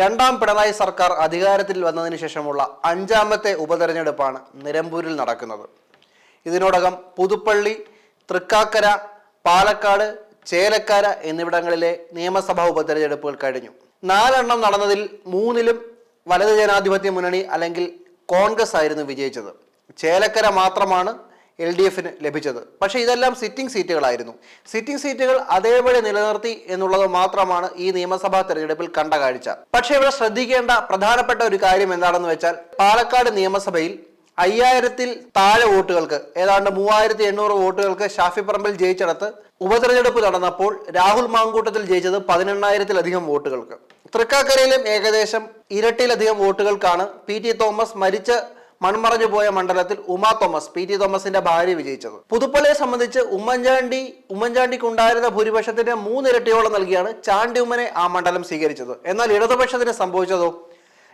രണ്ടാം പിണറായി സർക്കാർ അധികാരത്തിൽ വന്നതിന് ശേഷമുള്ള അഞ്ചാമത്തെ ഉപതെരഞ്ഞെടുപ്പാണ് നിലമ്പൂരിൽ നടക്കുന്നത്. ഇതിനോടകം പുതുപ്പള്ളി തൃക്കാക്കര പാലക്കാട് ചേലക്കര എന്നിവിടങ്ങളിലെ നിയമസഭാ ഉപതെരഞ്ഞെടുപ്പുകൾ കഴിഞ്ഞു. നാലെണ്ണം നടന്നതിൽ മൂന്നിലും വലത് ജനാധിപത്യ മുന്നണി അല്ലെങ്കിൽ കോൺഗ്രസ് ആയിരുന്നു വിജയിച്ചത്. ചേലക്കര മാത്രമാണ് എൽ ഡി എഫിന് ലഭിച്ചത്. പക്ഷേ ഇതെല്ലാം സിറ്റിംഗ് സീറ്റുകളായിരുന്നു സിറ്റിംഗ് സീറ്റുകൾ അതേപടി നിലനിർത്തി എന്നുള്ളത് മാത്രമാണ് ഈ നിയമസഭാ തെരഞ്ഞെടുപ്പിൽ കണ്ട കാഴ്ച. പക്ഷേ ഇവിടെ ശ്രദ്ധിക്കേണ്ട പ്രധാനപ്പെട്ട ഒരു കാര്യം എന്താണെന്ന് വെച്ചാൽ പാലക്കാട് നിയമസഭയിൽ അയ്യായിരത്തിൽ താഴെ വോട്ടുകൾക്ക് ഏതാണ്ട് മൂവായിരത്തി എണ്ണൂറ് വോട്ടുകൾക്ക് ഷാഫി പറമ്പിൽ ജയിച്ചിടത്ത് ഉപതെരഞ്ഞെടുപ്പ് നടന്നപ്പോൾ രാഹുൽ മാങ്കൂട്ടത്തിൽ ജയിച്ചത് പതിനെണ്ണായിരത്തിലധികം വോട്ടുകൾക്ക്. തൃക്കാക്കരയിലും ഏകദേശം ഇരട്ടിയിലധികം വോട്ടുകൾക്കാണ് പി ടി തോമസ് മരിച്ച് മൺമറഞ്ഞു പോയ മണ്ഡലത്തിൽ ഉമാ തോമസ് പി ടി തോമസിന്റെ ഭാര്യ വിജയിച്ചത്. പുതുപ്പള്ളിയെ സംബന്ധിച്ച് ഉമ്മൻചാണ്ടി ഉമ്മൻചാണ്ടിക്ക് ഉണ്ടായിരുന്ന ഭൂരിപക്ഷത്തിന്റെ മൂന്നിരട്ടിയോളം നൽകിയാണ് ചാണ്ടി ഉമ്മനെ ആ മണ്ഡലം സ്വീകരിച്ചത്. എന്നാൽ ഇടതുപക്ഷത്തിന് സംഭവിച്ചതോ?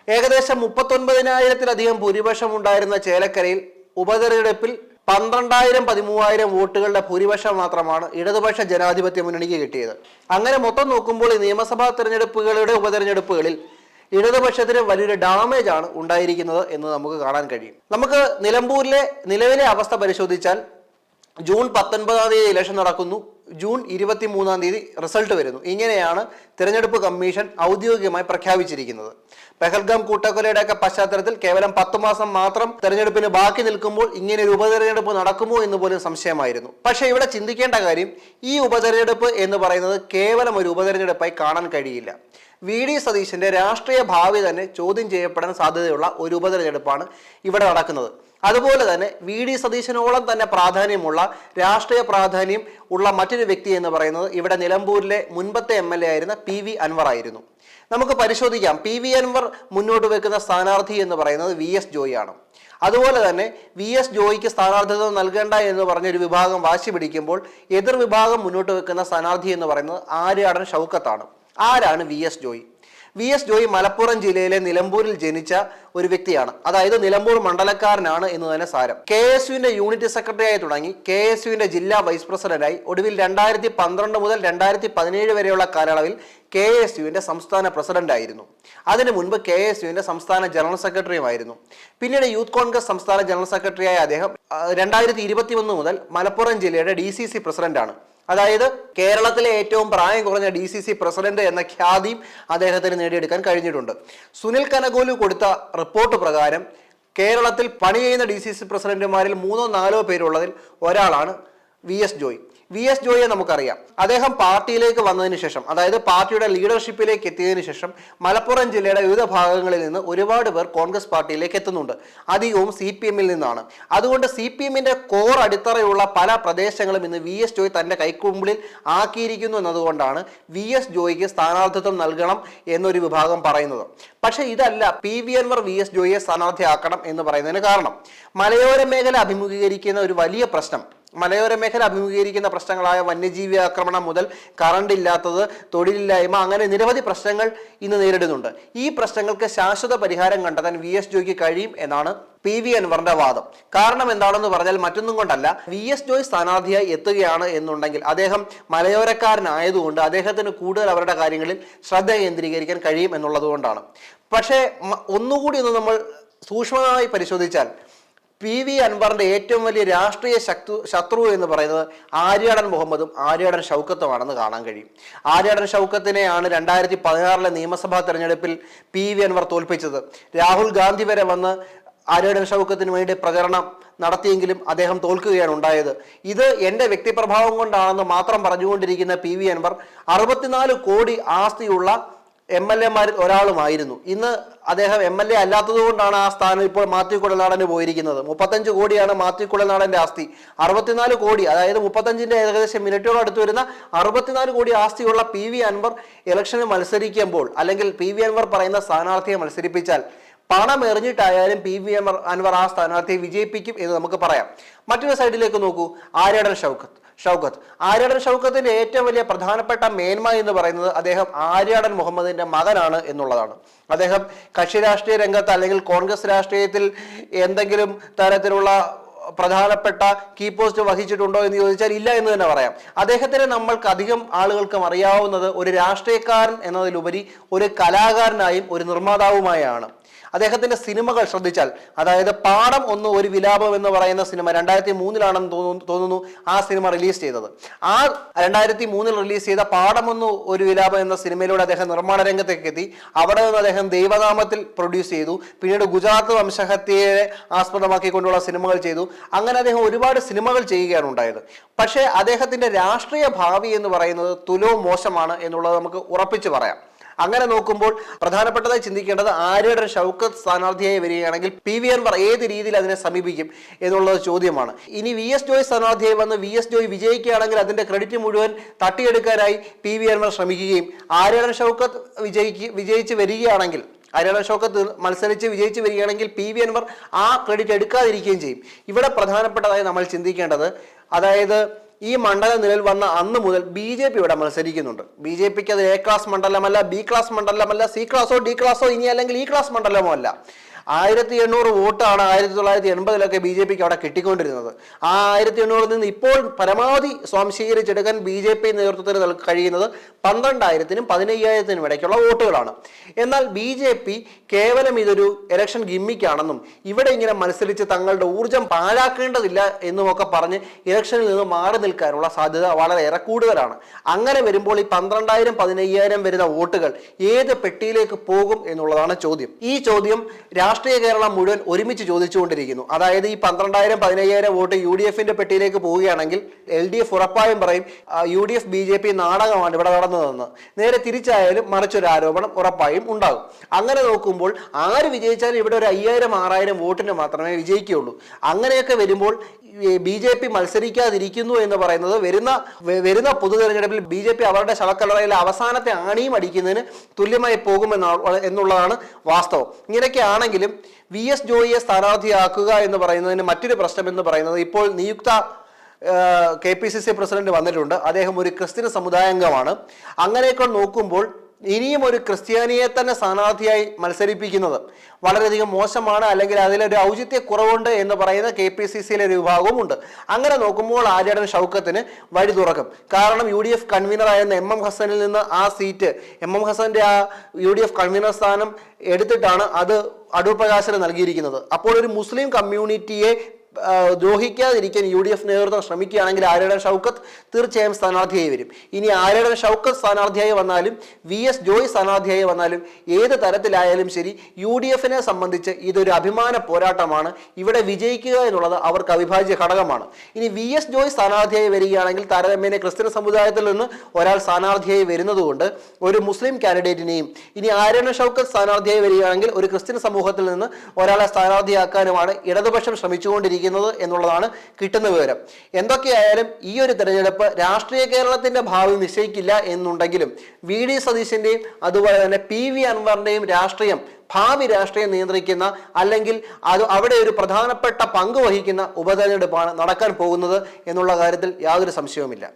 ഏകദേശം മുപ്പത്തൊൻപതിനായിരത്തിലധികം ഭൂരിപക്ഷം ഉണ്ടായിരുന്ന ചേലക്കരയിൽ ഉപതെരഞ്ഞെടുപ്പിൽ പന്ത്രണ്ടായിരം പതിമൂവായിരം വോട്ടുകളുടെ ഭൂരിപക്ഷം മാത്രമാണ് ഇടതുപക്ഷ ജനാധിപത്യ മുന്നണിക്ക് കിട്ടിയത്. അങ്ങനെ മൊത്തം നോക്കുമ്പോൾ ഈ നിയമസഭാ തെരഞ്ഞെടുപ്പുകളുടെ ഉപതെരഞ്ഞെടുപ്പുകളിൽ ഇടതുപക്ഷത്തിന് വലിയൊരു ഡാമേജ് ആണ് ഉണ്ടായിരിക്കുന്നത് എന്ന് നമുക്ക് കാണാൻ കഴിയും. നമുക്ക് നിലമ്പൂരിലെ നിലവിലെ അവസ്ഥ പരിശോധിച്ചാൽ ജൂൺ പത്തൊൻപതാം തീയതി ഇലക്ഷൻ നടക്കുന്നു. ജൂൺ ഇരുപത്തി മൂന്നാം തീയതി റിസൾട്ട് വരുന്നു. ഇങ്ങനെയാണ് തിരഞ്ഞെടുപ്പ് കമ്മീഷൻ ഔദ്യോഗികമായി പ്രഖ്യാപിച്ചിരിക്കുന്നത്. പെഹൽഗാം കൂട്ടക്കൊലയുടെ ഒക്കെ പശ്ചാത്തലത്തിൽ കേവലം പത്ത് മാസം മാത്രം തെരഞ്ഞെടുപ്പിന് ബാക്കി നിൽക്കുമ്പോൾ ഇങ്ങനെ ഒരു ഉപതെരഞ്ഞെടുപ്പ് നടക്കുമോ എന്ന് പോലും സംശയമായിരുന്നു. പക്ഷേ ഇവിടെ ചിന്തിക്കേണ്ട കാര്യം ഈ ഉപതെരഞ്ഞെടുപ്പ് എന്ന് പറയുന്നത് കേവലം ഒരു ഉപതെരഞ്ഞെടുപ്പായി കാണാൻ കഴിയില്ല. വി ഡി സതീശന്റെ രാഷ്ട്രീയ ഭാവി തന്നെ ചോദ്യം ചെയ്യപ്പെടാൻ സാധ്യതയുള്ള ഒരു ഉപതെരഞ്ഞെടുപ്പാണ് ഇവിടെ നടക്കുന്നത്. അതുപോലെ തന്നെ വി ഡി സതീശനോളം തന്നെ പ്രാധാന്യമുള്ള രാഷ്ട്രീയ പ്രാധാന്യം ഉള്ള മറ്റൊരു വ്യക്തി എന്ന് പറയുന്നത് ഇവിടെ നിലമ്പൂരിലെ മുൻപത്തെ എം എൽ എ ആയിരുന്ന പി വി അൻവർ ആയിരുന്നു. നമുക്ക് പരിശോധിക്കാം. പി വി അൻവർ മുന്നോട്ട് വെക്കുന്ന സ്ഥാനാർത്ഥി എന്ന് പറയുന്നത് വി എസ് ജോയി ആണ്. അതുപോലെ തന്നെ വി എസ് ജോയിക്ക് സ്ഥാനാർത്ഥിത്വം നൽകേണ്ട എന്ന് പറഞ്ഞൊരു വിഭാഗം വാശി പിടിക്കുമ്പോൾ എതിർ വിഭാഗം മുന്നോട്ട് വെക്കുന്ന സ്ഥാനാർത്ഥി എന്ന് പറയുന്നത് ആര്യാടൻ ഷൗക്കത്താണ്. ആരാണ് V S Joy? V S Joy Malappuram ജില്ലയിലെ നിലമ്പൂരിൽ ജനിച്ച ഒരു വ്യക്തിയാണ്. അതായത് നിലമ്പൂർ മണ്ഡലക്കാരനാണ് എന്ന് തന്നെ സാരം. കെ എസ് യുവിന്റെ യൂണിറ്റ് സെക്രട്ടറിയായി തുടങ്ങി കെ എസ് യുവിന്റെ ജില്ലാ വൈസ് പ്രസിഡന്റായി. ഒടുവിൽ രണ്ടായിരത്തി പന്ത്രണ്ട് മുതൽ രണ്ടായിരത്തി പതിനേഴ് വരെയുള്ള കാലയളവിൽ കെ എസ് യുവിന്റെ സംസ്ഥാന പ്രസിഡന്റായിരുന്നു. അതിനു മുൻപ് കെ എസ് യുവിന്റെ സംസ്ഥാന ജനറൽ സെക്രട്ടറിയുമായിരുന്നു. പിന്നീട് യൂത്ത് കോൺഗ്രസ് സംസ്ഥാന ജനറൽ സെക്രട്ടറിയായ അദ്ദേഹം രണ്ടായിരത്തി ഇരുപത്തി ഒന്ന് മുതൽ മലപ്പുറം ജില്ലയുടെ ഡി സി സി പ്രസിഡന്റാണ്. അതായത് കേരളത്തിലെ ഏറ്റവും പ്രായം കുറഞ്ഞ ഡി സി സി പ്രസിഡന്റ് എന്ന ഖ്യാതിയും അദ്ദേഹത്തിന് നേടിയെടുക്കാൻ കഴിഞ്ഞിട്ടുണ്ട്. സുനിൽ കനകോലു കൊടുത്ത റിപ്പോർട്ട് പ്രകാരം കേരളത്തിൽ പണി ചെയ്യുന്ന ഡി സി സി പ്രസിഡന്റുമാരിൽ മൂന്നോ നാലോ പേരുള്ളതിൽ ഒരാളാണ് V S Joy. V S ജോയിയെ നമുക്കറിയാം. അദ്ദേഹം പാർട്ടിയിലേക്ക് വന്നതിന് ശേഷം അതായത് പാർട്ടിയുടെ ലീഡർഷിപ്പിലേക്ക് എത്തിയതിനു ശേഷം മലപ്പുറം ജില്ലയുടെ വിവിധ ഭാഗങ്ങളിൽ നിന്ന് ഒരുപാട് പേർ കോൺഗ്രസ് പാർട്ടിയിലേക്ക് എത്തുന്നുണ്ട്. അധികവും സി പി എമ്മിൽ നിന്നാണ്. അതുകൊണ്ട് സി പി എമ്മിന്റെ കോർ അടിത്തറയുള്ള പല പ്രദേശങ്ങളും ഇന്ന് വി എസ് ജോയ് തന്റെ കൈക്കുമ്പിളിൽ ആക്കിയിരിക്കുന്നു എന്നതുകൊണ്ടാണ് വി എസ് ജോയിക്ക് സ്ഥാനാർത്ഥിത്വം നൽകണം എന്നൊരു വിഭാഗം പറയുന്നത്. പക്ഷെ ഇതല്ല P V Anvar V S ജോയിയെ സ്ഥാനാർത്ഥിയാക്കണം എന്ന് പറയുന്നതിന് കാരണം. മലയോര മേഖല അഭിമുഖീകരിക്കുന്ന ഒരു വലിയ പ്രശ്നം മലയോര മേഖല അഭിമുഖീകരിക്കുന്ന പ്രശ്നങ്ങളായ വന്യജീവി ആക്രമണം മുതൽ കറണ്ട് ഇല്ലാത്തത് തൊഴിലില്ലായ്മ അങ്ങനെ നിരവധി പ്രശ്നങ്ങൾ ഇന്ന് നേരിടുന്നുണ്ട്. ഈ പ്രശ്നങ്ങൾക്ക് ശാശ്വത പരിഹാരം കണ്ടെത്താൻ വി എസ് ജോയ്ക്ക് കഴിയും എന്നാണ് പി വി അൻവറിന്റെ വാദം. കാരണം എന്താണെന്ന് പറഞ്ഞാൽ മറ്റൊന്നും കൊണ്ടല്ല വി എസ് ജോയ് സ്ഥാനാർത്ഥിയായി എത്തുകയാണ് എന്നുണ്ടെങ്കിൽ അദ്ദേഹം മലയോരക്കാരനായതുകൊണ്ട് അദ്ദേഹത്തിന് കൂടുതൽ അവരുടെ കാര്യങ്ങളിൽ ശ്രദ്ധ കേന്ദ്രീകരിക്കാൻ കഴിയും എന്നുള്ളത് കൊണ്ടാണ് പക്ഷേ ഒന്നുകൂടി ഒന്ന് നമ്മൾ സൂക്ഷ്മമായി പരിശോധിച്ചാൽ പി വി അൻവറിന്റെ ഏറ്റവും വലിയ രാഷ്ട്രീയ ശക്തു ശത്രു എന്ന് പറയുന്നത് ആര്യാടൻ മുഹമ്മദും ആര്യാടൻ ഷൗക്കത്തുമാണെന്ന് കാണാൻ കഴിയും. ആര്യാടൻ ഷൗക്കത്തിനെയാണ് രണ്ടായിരത്തി പതിനാറിലെ നിയമസഭാ തെരഞ്ഞെടുപ്പിൽ പി വി അൻവർ തോൽപ്പിച്ചത്. രാഹുൽ ഗാന്ധി വരെ വന്ന് ആര്യാടൻ ഷൗക്കത്തിന് വേണ്ടി പ്രചരണം നടത്തിയെങ്കിലും അദ്ദേഹം തോൽക്കുകയാണ് ഉണ്ടായത്. ഇത് എന്റെ വ്യക്തിപ്രഭാവം കൊണ്ടാണെന്ന് മാത്രം പറഞ്ഞുകൊണ്ടിരിക്കുന്ന പി വി അൻവർ അറുപത്തിനാല് കോടി ആസ്തിയുള്ള എം എൽ എമാരിൽ ഒരാളുമായിരുന്നു. ഇന്ന് അദ്ദേഹം എം എൽ എ അല്ലാത്തത് കൊണ്ടാണ് ആ സ്ഥാനം ഇപ്പോൾ മാത്യു കുടൽനാടന് പോയിരിക്കുന്നത്. മുപ്പത്തഞ്ച് കോടിയാണ് മാത്യു കുടൽനാടന്റെ ആസ്തി. അറുപത്തിനാല് കോടി അതായത് മുപ്പത്തഞ്ചിന്റെ ഏകദേശം മിനിറ്റോട് അടുത്ത് വരുന്ന അറുപത്തിനാല് കോടി ആസ്തിയുള്ള പി വി അൻവർ ഇലക്ഷന് മത്സരിക്കുമ്പോൾ അല്ലെങ്കിൽ പി വി അൻവർ പറയുന്ന സ്ഥാനാർത്ഥിയെ മത്സരിപ്പിച്ചാൽ പണം എറിഞ്ഞിട്ടായാലും പി വി അൻവർ ആ സ്ഥാനാർത്ഥിയെ വിജയിപ്പിക്കും എന്ന് നമുക്ക് പറയാം. മറ്റൊരു സൈഡിലേക്ക് നോക്കൂ. ആര്യാടൻ ഷൗക്കത്ത്. ഷൗക്കത്ത്. ആര്യാടൻ ഷൗക്കത്തിന്റെ ഏറ്റവും വലിയ പ്രധാനപ്പെട്ട മേന്മ എന്ന് പറയുന്നത് അദ്ദേഹം ആര്യാടൻ മുഹമ്മദിന്റെ മകനാണ് എന്നുള്ളതാണ്. അദ്ദേഹം കക്ഷി രാഷ്ട്രീയ രംഗത്ത് അല്ലെങ്കിൽ കോൺഗ്രസ് രാഷ്ട്രീയത്തിൽ എന്തെങ്കിലും തരത്തിലുള്ള പ്രധാനപ്പെട്ട കീ പോസ്റ്റ് വഹിച്ചിട്ടുണ്ടോ എന്ന് ചോദിച്ചാൽ ഇല്ല എന്ന് തന്നെ പറയാം. അദ്ദേഹത്തിനെ നമ്മൾക്ക് അധികം ആളുകൾക്കും അറിയാവുന്നത് ഒരു രാഷ്ട്രീയക്കാരൻ എന്നതിലുപരി ഒരു കലാകാരനായും ഒരു നിർമ്മാതാവുമായാണ്. അദ്ദേഹത്തിന്റെ സിനിമകൾ ശ്രദ്ധിച്ചാൽ അതായത് പാടം ഒന്ന് ഒരു വിലാപം എന്ന് പറയുന്ന സിനിമ രണ്ടായിരത്തി മൂന്നിലാണെന്ന് തോന്നുന്നു തോന്നുന്നു ആ സിനിമ റിലീസ് ചെയ്തത്. ആ രണ്ടായിരത്തി മൂന്നിൽ റിലീസ് ചെയ്ത പാടം ഒന്ന് ഒരു വിലാപം എന്ന സിനിമയിലൂടെ അദ്ദേഹം നിർമ്മാണ രംഗത്തേക്ക് എത്തി. അവിടെ നിന്ന് അദ്ദേഹം ദൈവനാമത്തിൽ പ്രൊഡ്യൂസ് ചെയ്തു. പിന്നീട് ഗുജറാത്ത് വംശഹത്യയെ ആസ്പദമാക്കിക്കൊണ്ടുള്ള സിനിമകൾ ചെയ്തു. അങ്ങനെ അദ്ദേഹം ഒരുപാട് സിനിമകൾ ചെയ്യുകയാണ് ഉണ്ടായത്. പക്ഷേ അദ്ദേഹത്തിന്റെ രാഷ്ട്രീയ ഭാവി എന്ന് പറയുന്നത് തുലോ മോശമാണ് എന്നുള്ളത് നമുക്ക് ഉറപ്പിച്ച് പറയാം. അങ്ങനെ നോക്കുമ്പോൾ പ്രധാനപ്പെട്ടതായി ചിന്തിക്കേണ്ടത് ആര്യയുടെ ഷൗക്കത്ത് സ്ഥാനാർത്ഥിയായി വരികയാണെങ്കിൽ പി വി അൻവർ ഏത് രീതിയിൽ അതിനെ സമീപിക്കും എന്നുള്ളത് ചോദ്യമാണ്. ഇനി വി എസ് ജോയ് സ്ഥാനാർത്ഥിയായി വന്ന് വി എസ് ജോയ് വിജയിക്കുകയാണെങ്കിൽ അതിന്റെ ക്രെഡിറ്റ് മുഴുവൻ തട്ടിയെടുക്കാനായി പി വി അൻവർ ശ്രമിക്കുകയും ആര്യയുടെ ഷൗക്കത്ത് വിജയിക്ക് വിജയിച്ച് വരികയാണെങ്കിൽ ആര്യയുടെ ഷൗക്കത്ത് മത്സരിച്ച് വിജയിച്ച് വരികയാണെങ്കിൽ പി വി അൻവർ ആ ക്രെഡിറ്റ് എടുക്കാതിരിക്കുകയും ചെയ്യും. ഇവിടെ പ്രധാനപ്പെട്ടതായി നമ്മൾ ചിന്തിക്കേണ്ടത് അതായത് ഈ മണ്ഡലം നിലവിൽ വന്ന അന്ന് മുതൽ ബി ജെ പി ഇവിടെ മത്സരിക്കുന്നുണ്ട്. ബി ജെ പിക്ക് അത് എ ക്ലാസ് മണ്ഡലമല്ല ബി ക്ലാസ് മണ്ഡലമല്ല സി ക്ലാസോ ഡി ക്ലാസോ ഇനി അല്ലെങ്കിൽ ഇ ക്ലാസ് മണ്ഡലമോ അല്ല. ആയിരത്തി എണ്ണൂറ് വോട്ടാണ് ആയിരത്തി തൊള്ളായിരത്തി എൺപതിലൊക്കെ ബി ജെ പിക്ക് അവിടെ കിട്ടിക്കൊണ്ടിരുന്നത്. ആ ആയിരത്തി എണ്ണൂറിൽ നിന്ന് ഇപ്പോൾ പരമാവധി സ്വാംശീകരിച്ചെടുക്കാൻ ബി ജെ പി നേതൃത്വത്തിന് കഴിയുന്നത് പന്ത്രണ്ടായിരത്തിനും പതിനയ്യായിരത്തിനും ഇടയ്ക്കുള്ള വോട്ടുകളാണ്. എന്നാൽ ബി ജെ പി കേവലം ഇതൊരു ഇലക്ഷൻ ഗിമ്മിക്കാണെന്നും ഇവിടെ ഇങ്ങനെ മത്സരിച്ച് തങ്ങളുടെ ഊർജം പാഴാക്കേണ്ടതില്ല എന്നുമൊക്കെ പറഞ്ഞ് ഇലക്ഷനിൽ നിന്ന് മാറി നിൽക്കാനുള്ള സാധ്യത വളരെയേറെ കൂടുതലാണ്. അങ്ങനെ വരുമ്പോൾ ഈ പന്ത്രണ്ടായിരം പതിനയ്യായിരം വരുന്ന വോട്ടുകൾ ഏത് പെട്ടിയിലേക്ക് പോകും എന്നുള്ളതാണ് ചോദ്യം. ഈ ചോദ്യം രാഷ്ട്രീയ കേരളം മുഴുവൻ ഒരുമിച്ച് ചോദിച്ചുകൊണ്ടിരിക്കുന്നു. അതായത് ഈ പന്ത്രണ്ടായിരം പതിനയ്യായിരം വോട്ട് യു ഡി എഫിന്റെ പെട്ടിയിലേക്ക് പോവുകയാണെങ്കിൽ എൽ ഡി എഫ് ഉറപ്പായും പറയും U D F B J P നാടകമാണ് ഇവിടെ നടന്നതെന്ന് നേരെ തിരിച്ചായാലും മറിച്ചൊരു ആരോപണം ഉറപ്പായും ഉണ്ടാകും. അങ്ങനെ നോക്കുമ്പോൾ ആര് വിജയിച്ചാലും ഇവിടെ ഒരു അയ്യായിരം ആറായിരം വോട്ടിന് മാത്രമേ വിജയിക്കുകയുള്ളൂ. അങ്ങനെയൊക്കെ വരുമ്പോൾ ബി ജെ പി മത്സരിക്കാതിരിക്കുന്നു എന്ന് പറയുന്നത് വരുന്ന വരുന്ന പൊതു തെരഞ്ഞെടുപ്പിൽ ബി ജെ പി അവരുടെ ശവക്കലറയിൽ അവസാനത്തെ ആണിയും അടിക്കുന്നതിന് തുല്യമായി പോകുമെന്നാണ് എന്നുള്ളതാണ് വാസ്തവം. ഇങ്ങനെയൊക്കെ ആണെങ്കിലും വി എസ് ജോയിയെ സ്ഥാനാർത്ഥിയാക്കുക എന്ന് പറയുന്നതിന് മറ്റൊരു പ്രശ്നം എന്ന് പറയുന്നത് ഇപ്പോൾ നിയുക്ത K P C C president വന്നിട്ടുണ്ട്. അദ്ദേഹം ഒരു ക്രിസ്ത്യൻ സമുദായാംഗമാണ്. അങ്ങനെയൊക്കെ നോക്കുമ്പോൾ ഇനിയും ഒരു ക്രിസ്ത്യാനിയെ തന്നെ സ്ഥാനാർത്ഥിയായി മത്സരിപ്പിക്കുന്നത് വളരെയധികം മോശമാണ് അല്ലെങ്കിൽ അതിലൊരു ഔചിത്യ കുറവുണ്ട് എന്ന് പറയുന്ന കെ പി സി സിയിലെ ഒരു വിഭാഗവുമുണ്ട്. അങ്ങനെ നോക്കുമ്പോൾ ആര്യാടൻ ഷൗക്കത്തിന് വഴി തുറക്കും. കാരണം യു ഡി എഫ് കൺവീനറായിരുന്ന എം എം ഹസനിൽ നിന്ന് ആ സീറ്റ് എം എം ഹസന്റെ ആ യു ഡി എഫ് കൺവീനർ സ്ഥാനം എടുത്തിട്ടാണ് അത് അടൂർ പ്രകാശന് നൽകിയിരിക്കുന്നത്. അപ്പോൾ ഒരു മുസ്ലിം കമ്മ്യൂണിറ്റിയെ ദ്രോഹിക്കാതിരിക്കാൻ യു ഡി എഫ് നേതൃത്വം ശ്രമിക്കുകയാണെങ്കിൽ ആര്യടൻ ഷൗക്കത്ത് തീർച്ചയായും സ്ഥാനാർത്ഥിയായി വരും. ഇനി ആര്യടൻ ഷൗക്കത്ത് സ്ഥാനാർത്ഥിയായി വന്നാലും വി എസ് ജോയ് സ്ഥാനാർത്ഥിയായി വന്നാലും ഏത് തരത്തിലായാലും ശരി യു ഡി എഫിനെ സംബന്ധിച്ച് ഇതൊരു അഭിമാന പോരാട്ടമാണ്. ഇവിടെ വിജയിക്കുക എന്നുള്ളത് അവർക്ക് അവിഭാജ്യ ഘടകമാണ്. ഇനി വി എസ് ജോയ് സ്ഥാനാർത്ഥിയായി വരികയാണെങ്കിൽ താരതമ്യേന ക്രിസ്ത്യൻ സമുദായത്തിൽ നിന്ന് ഒരാൾ സ്ഥാനാർത്ഥിയായി വരുന്നതുകൊണ്ട് ഒരു മുസ്ലിം കാൻഡിഡേറ്റിനെയും ഇനി ആര്യണ ഷൗക്കത്ത് സ്ഥാനാർത്ഥിയായി വരികയാണെങ്കിൽ ഒരു ക്രിസ്ത്യൻ സമൂഹത്തിൽ നിന്ന് ഒരാളെ സ്ഥാനാർത്ഥിയാക്കാനുമാണ് ഇടതുപക്ഷം ശ്രമിച്ചുകൊണ്ടിരിക്കുന്നത്. എന്നുള്ളതാണ് കിട്ടുന്ന വിവരം. എന്തൊക്കെയായാലും ഈ ഒരു തെരഞ്ഞെടുപ്പ് രാഷ്ട്രീയ കേരളത്തിന്റെ ഭാവി നിശ്ചയിക്കില്ല എന്നുണ്ടെങ്കിലും വി ഡി സതീശന്റെയും അതുപോലെ തന്നെ പി വി അൻവറിന്റെയും രാഷ്ട്രീയം ഭാവി രാഷ്ട്രീയം നിയന്ത്രിക്കുന്ന അല്ലെങ്കിൽ അത് അവിടെ ഒരു പ്രധാനപ്പെട്ട പങ്ക് വഹിക്കുന്ന ഉപതെരഞ്ഞെടുപ്പാണ് നടക്കാൻ പോകുന്നത് എന്നുള്ള കാര്യത്തിൽ യാതൊരു സംശയവുമില്ല.